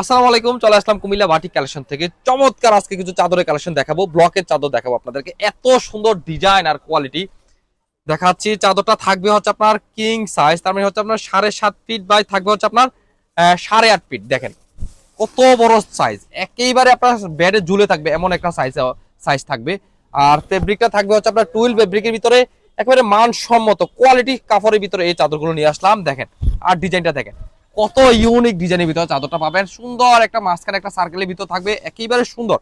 আসসালামু আলাইকুম, চলে আসলাম কুমিল্লা বাটিক কালেকশন থেকে। চমৎকার আজকে কিছু চাদরের কালেকশন দেখাবো, ব্লকের চাদর দেখাবো আপনাদেরকে। এত সুন্দর ডিজাইন আর কোয়ালিটি দেখাচ্ছি, চাদরটা থাকবে হচ্ছে আপনার কিং সাইজ তার মানে হচ্ছে আপনার সাড়ে সাত ফিট বাই থাকবে হচ্ছে আপনার সাড়ে আট ফিট দেখেন। কত বড় সাইজ একেবারে আপনার বেডে ঝুলে থাকবে, এমন একটা সাইজ সাইজ থাকবে। আর ফেব্রিকটা থাকবে হচ্ছে আপনার টুইল ফেব্রিকের ভিতরে, একেবারে মানসম্মত কোয়ালিটি কাপড়ের ভিতরে এই চাদরগুলো নিয়ে আসলাম, দেখেন। আর ডিজাইনটা দেখেন। কত ইউনিক ডিজাইনের ভিতরে চাদরটা পাবেন। সুন্দর একটা মাঝখানে একটা সার্কেলের ভিতর থাকবে, একেবারে সুন্দর।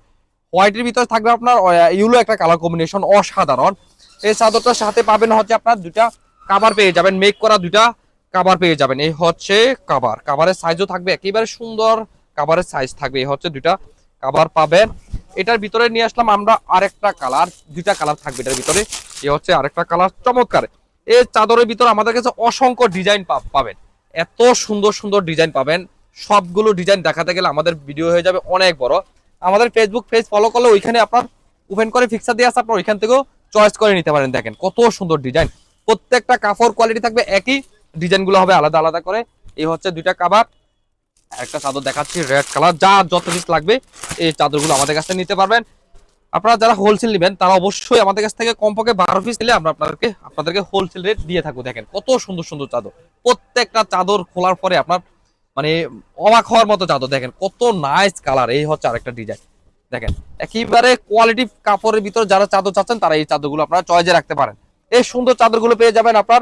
হোয়াইটের ভিতরে থাকবে আপনার ইউলো একটা কালার কম্বিনেশন অসাধারণ। এই চাদরটার সাথে পাবেন হচ্ছে আপনার দুটা কাবার পেয়ে যাবেন মেক করা দুটা কাবার পেয়ে যাবেন। এই হচ্ছে কাবার কাবারের সাইজও থাকবে, একেবারে সুন্দর কাবারের সাইজ থাকবে। এই হচ্ছে দুটা কাবার পাবেন। এটার ভিতরে নিয়ে আসলাম আমরা আরেকটা কালার দুইটা কালার থাকবে এটার ভিতরে। এই হচ্ছে আরেকটা কালার চমৎকার। এই চাদরের ভিতরে আমাদের কাছে অসংখ্য ডিজাইন পাবেন। এত সুন্দর সুন্দর ডিজাইন পাবেন। সবগুলো ডিজাইন দেখাতে গেলে আমাদের ভিডিও হয়ে যাবে অনেক বড়। আমাদের ফেসবুক পেজ ফলো করলে ওইখানে আপনার ওপেন করে ফিক্সার দিয়ে আসে, আপনার ওইখান থেকেও চয়েস করে নিতে পারেন। দেখেন কত সুন্দর ডিজাইন প্রত্যেকটা কাপড় কোয়ালিটি থাকবে একই। ডিজাইনগুলো হবে আলাদা আলাদা করে। এই হচ্ছে দুইটা কাবার একটা চাদর দেখাচ্ছি রেড কালার যা যত পিস লাগবে, এই চাদরগুলো আমাদের কাছ নিতে পারবেন। আপনারা যারা হোলসেল নেবেন, তারা অবশ্যই আমাদের কাছ থেকে কমপক্ষে বারো পিস নিলে আমরা আপনাদেরকে আপনাদেরকে হোলসেল রেট দিয়ে থাকব। দেখেন, কত সুন্দর সুন্দর চাদর। প্রত্যেকটা চাদর খোলার পরে আপনার মানে অবাক হওয়ার মতো চাদর। দেখেন, কত নাইস কালার এই হচ্ছে আরেকটা ডিজাইন দেখেন, একেবারে কোয়ালিটি কাপড়ের ভিতর যারা চাদর চাচ্ছেন, তারা এই চাদরগুলো আপনারা চয়েজে রাখতে পারেন। এই সুন্দর চাদরগুলো পেয়ে যাবেন আপনার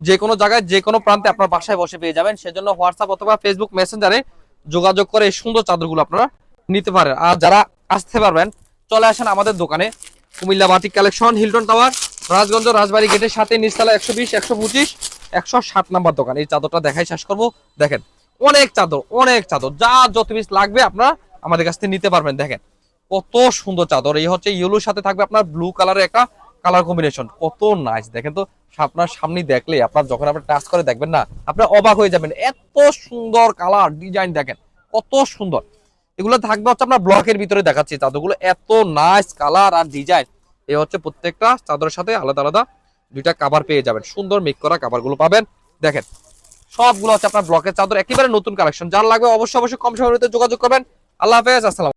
যে কোনো জায়গায় যে কোনো প্রান্তে আপনার বাসায় বসে পেয়ে যাবেন। সেজন্য হোয়াটসঅ্যাপ অথবা ফেসবুক মেসেঞ্জারে যোগাযোগ করে এই সুন্দর চাদরগুলো আপনারা নিতে পারেন। আর যারা আসতে পারবেন চলে আসেন আমাদের দোকানে। Cumilla batik collection, Hilton tower, Rajganj Rajbari গেটের সাথে নিচতলা একশো বিশ, একশো পঁচিশ, একশো ষাট নাম্বার দোকান। এই চাদরটা দেখাই, শেষ করব। দেখেন, অনেক চাদর অনেক চাদর। যা যত পিস লাগবে আপনারা আমাদের কাছ থেকে নিতে পারবেন। দেখেন, কত সুন্দর চাদর। এই হচ্ছে ইয়েলোর সাথে থাকবে আপনার ব্লু কালারের একটা কালার কম্বিনেশন কত নাইস দেখেন তো, আপনার সামনে দেখলে, আপনার যখন আপনার টাচ করে দেখবেন না, আপনার অবাক হয়ে যাবেন। এত সুন্দর কালার ডিজাইন দেখেন, কত সুন্দর। এগুলো থাকবে হচ্ছে আপনার ব্লকের ভিতরে দেখাচ্ছি। চাদরগুলো এত নাইস কালার আর ডিজাইন এই হচ্ছে প্রত্যেকটা চাদরের সাথে আলাদা আলাদা দুইটা কাভার পেয়ে যাবেন। সুন্দর মেক করা কাভারগুলো পাবেন। দেখেন, সবগুলো হচ্ছে আপনার ব্লকের চাদর। একেবারে নতুন কালেকশন যার লাগবে অবশ্যই অবশ্যই কম সময়ের যোগাযোগ করবেন। আল্লাহ হাফেজ, আসসালাম